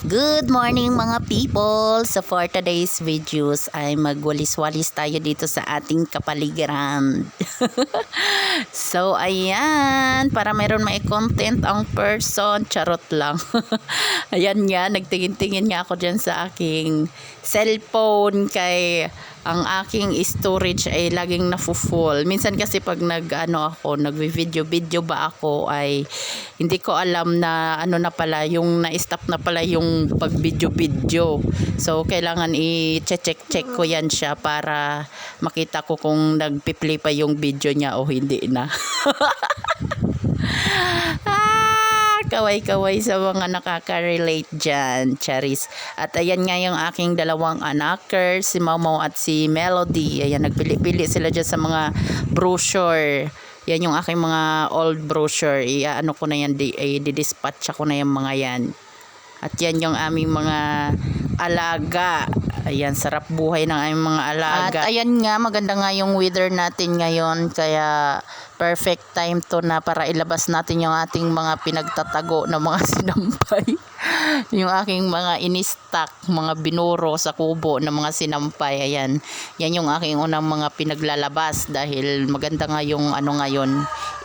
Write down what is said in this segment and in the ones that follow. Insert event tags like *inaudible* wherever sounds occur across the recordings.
Good morning mga people! So for today's videos ay magwalis-walis tayo dito sa ating kapaligiran. *laughs* so ayan, para meron may content ang person, charot lang. *laughs* ayan nga, nagtingin-tingin nga ako dyan sa aking cellphone kay ang aking storage ay laging nafu-full. Minsan kasi pag nag ano ako, nagvi-video video ba ako ay hindi ko alam na ano na pala yung na-stop na pala yung pag video video. So kailangan i-check check ko yan siya para makita ko kung nagpi-play pa yung video niya o hindi na. *laughs* kaway-kaway sa mga nakaka-relate dyan, Charis. At ayan nga yung aking dalawang anaker, si Mamo at si Melody. Ayan, nagpili-pili sila dyan sa mga brochure. Yan yung aking mga old brochure. I-ano ko na yan, di, i-dispatch ko na yung mga yan. At yan yung aming mga alaga. Ayan, sarap buhay ng aming mga alaga. At ayan nga, maganda nga yung weather natin ngayon. Kaya perfect time to na para ilabas natin yung ating mga pinagtatago na mga *laughs* sinampay. *laughs* yung aking mga in-stock, mga binuro sa kubo ng mga sinampay. Ayan, yan yung aking unang mga pinaglalabas dahil maganda nga yung ano ngayon,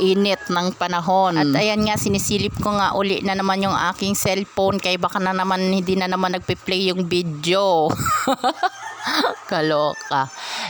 init ng panahon. At ayan nga, sinisilip ko nga uli na naman yung aking cellphone kay baka na naman hindi na naman nagpe-play yung video. *laughs* *laughs* Kaloka.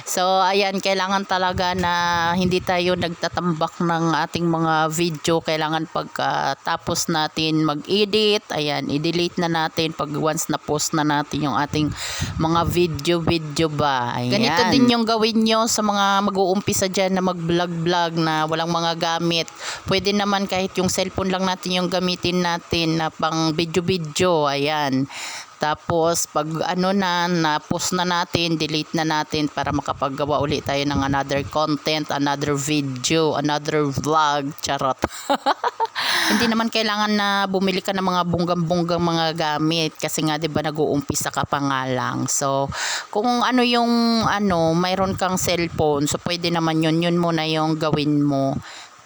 So, ayan, kailangan talaga na hindi tayo nagtatambak ng ating mga video. Kailangan pagkatapos natin mag-edit, ayan, i-delete na natin pag once na post na natin yung ating mga video-video ba. Ayan. Ganito din yung gawin nyo sa mga mag-uumpisa dyan na mag-vlog-vlog na walang mga gamit. Pwede naman kahit yung cellphone lang natin yung gamitin natin na pang video-video. Ayan. Tapos pag ano na, na-post na natin, delete na natin para makapaggawa ulit tayo ng another content, another video, another vlog, charot. *laughs* Hindi naman kailangan na bumili ka ng mga bunggang-bunggang mga gamit kasi nga 'di ba nag-uumpisa ka pa nga lang. So kung ano yung ano, mayroon kang cellphone, so pwede naman yun, yun muna yung gawin mo.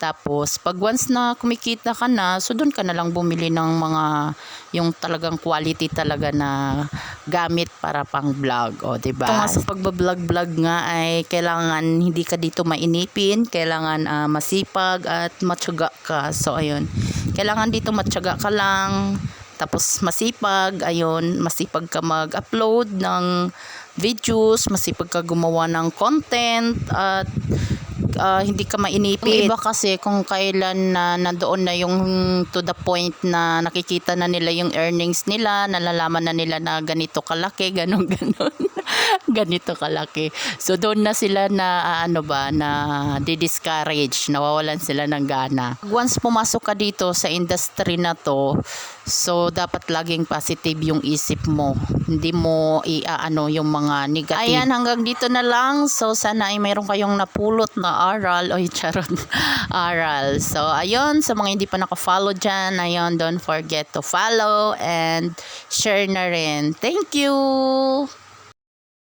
Tapos, pag once na kumikita ka na, so doon ka na lang bumili ng mga, yung talagang quality talaga na gamit para pang vlog. O, diba? Ito nga sa pagbablog-vlog nga ay kailangan hindi ka dito mainipin, kailangan ah, masipag at matyaga ka. So, ayun. Kailangan dito matyaga ka lang, tapos masipag, ayun, masipag ka mag-upload ng videos, masipag ka gumawa ng content, at ah, hindi ka mainipin. Yung iba kasi kung kailan na nandoon na yung to the point na nakikita na nila yung earnings nila, nalalaman na nila na ganito kalaki, ganun *laughs* ganon. ganito kalaki. So doon na sila na ah, ano ba na di-discourage, nawawalan sila ng gana. Once pumasok ka dito sa industry na to, so dapat laging positive yung isip mo. Hindi mo i-ano yung mga negative. Ayan, hanggang dito na lang. So sana ay mayroon kayong napulot na aral. Oy, charot. *laughs* aral. So ayun, sa mga hindi pa naka-follow dyan, ayun, don't forget to follow and share na rin. Thank you!